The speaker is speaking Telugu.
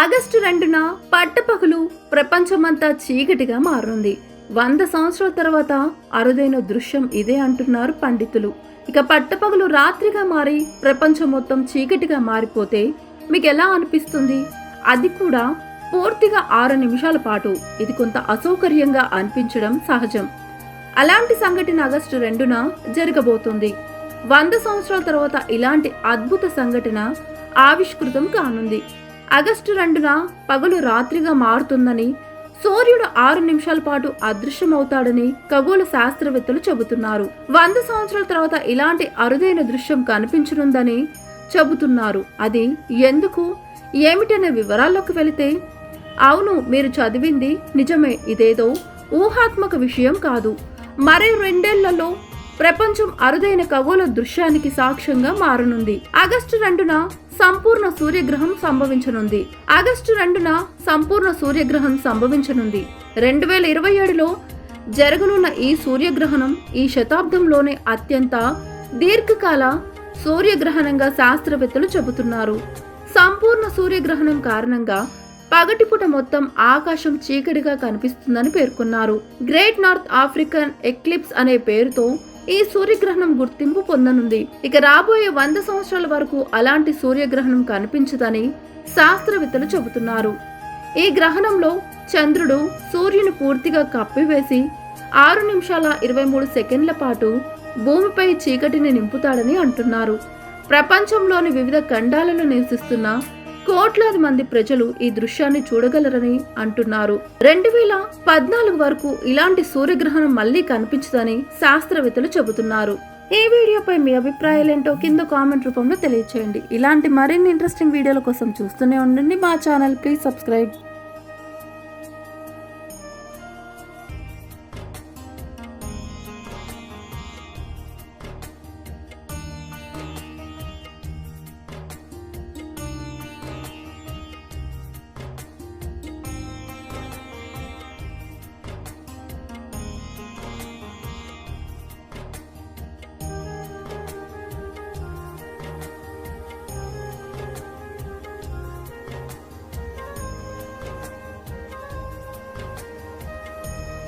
ఆగస్టు రెండున పట్టపగలు ప్రపంచమంతా చీకటిగా మారుంది. వంద సంవత్సరాల తర్వాత అరుదైన దృశ్యం ఇదే అంటున్నారు పండితులు. ఇక పట్టపగలు రాత్రిగా మారి ప్రపంచం మొత్తం చీకటిగా మారిపోతే మీకు ఎలా అనిపిస్తుంది? అది కూడా పూర్తిగా ఆరు నిమిషాల పాటు. ఇది కొంత అసౌకర్యంగా అనిపించడం సహజం. అలాంటి సంఘటన ఆగస్టు రెండున జరగబోతుంది. వంద సంవత్సరాల తర్వాత ఇలాంటి అద్భుత సంఘటన ఆవిష్కృతం కానుంది. ఆగస్టు రెండున పగలు రాత్రిగా మారుతుందని సూర్యుడు ఆరు నిమిషాల పాటు అదృశ్యమవుతాడని ఖగోళ శాస్త్రవేత్తలు చెబుతున్నారు. వంద సంవత్సరాల తర్వాత ఇలాంటి అరుదైన దృశ్యం కనిపించనుందని చెబుతున్నారు. అది ఎందుకు? ఏమిటనే వివరాల్లోకి వెళితే అవును మీరు చదివింది నిజమే ఇదేదో ఊహాత్మక విషయం కాదు. మరే రెండేళ్ళలో ప్రపంచం అరుదైన ఖగోళ దృశ్యానికి సాక్ష్యంగా మారనుంది. ఆగస్టు రెండున సంపూర్ణ సూర్యగ్రహం సంభవించనుంది. ఆగస్టు రెండున సంపూర్ణ సూర్యగ్రహం సంభవించనుంది. రెండు వేల ఇరవై ఏడులో జరగనున్న ఈ సూర్యగ్రహణం ఈ శతాబ్దంలోనే అత్యంత దీర్ఘకాల సూర్యగ్రహణంగా శాస్త్రవేత్తలు చెబుతున్నారు. సంపూర్ణ సూర్యగ్రహణం కారణంగా పగటిపూట మొత్తం ఆకాశం చీకటిగా కనిపిస్తుందని పేర్కొన్నారు. గ్రేట్ నార్త్ ఆఫ్రికన్ ఎక్లిప్స్ అనే పేరుతో ఈ సూర్యగ్రహణం గుర్తింపు పొందనుంది. ఇక రాబోయే వంద సంవత్సరాల వరకు అలాంటి సూర్యగ్రహణం కనిపించదని శాస్త్రవేత్తలు చెబుతున్నారు. ఈ గ్రహణంలో చంద్రుడు సూర్యుని పూర్తిగా కప్పివేసి ఆరు నిమిషాల ఇరవై మూడు సెకండ్ల పాటు భూమిపై చీకటిని నింపుతాడని అంటున్నారు. ప్రపంచంలోని వివిధ ఖండాలను నివసిస్తున్న కోట్లాది మంది ప్రజలు ఈ దృశ్యాన్ని చూడగలరని అంటున్నారు. రెండు వేల పద్నాలుగు వరకు ఇలాంటి సూర్యగ్రహణం మళ్ళీ కనిపించదని శాస్త్రవేత్తలు చెబుతున్నారు. ఈ వీడియోపై మీ అభిప్రాయాలేంటో కింద కామెంట్ రూపంలో తెలియచేయండి. ఇలాంటి మరిన్ని ఇంట్రెస్టింగ్ వీడియోల కోసం చూస్తూనే ఉండండి. మా ఛానల్ ప్లీజ్ సబ్స్క్రైబ్.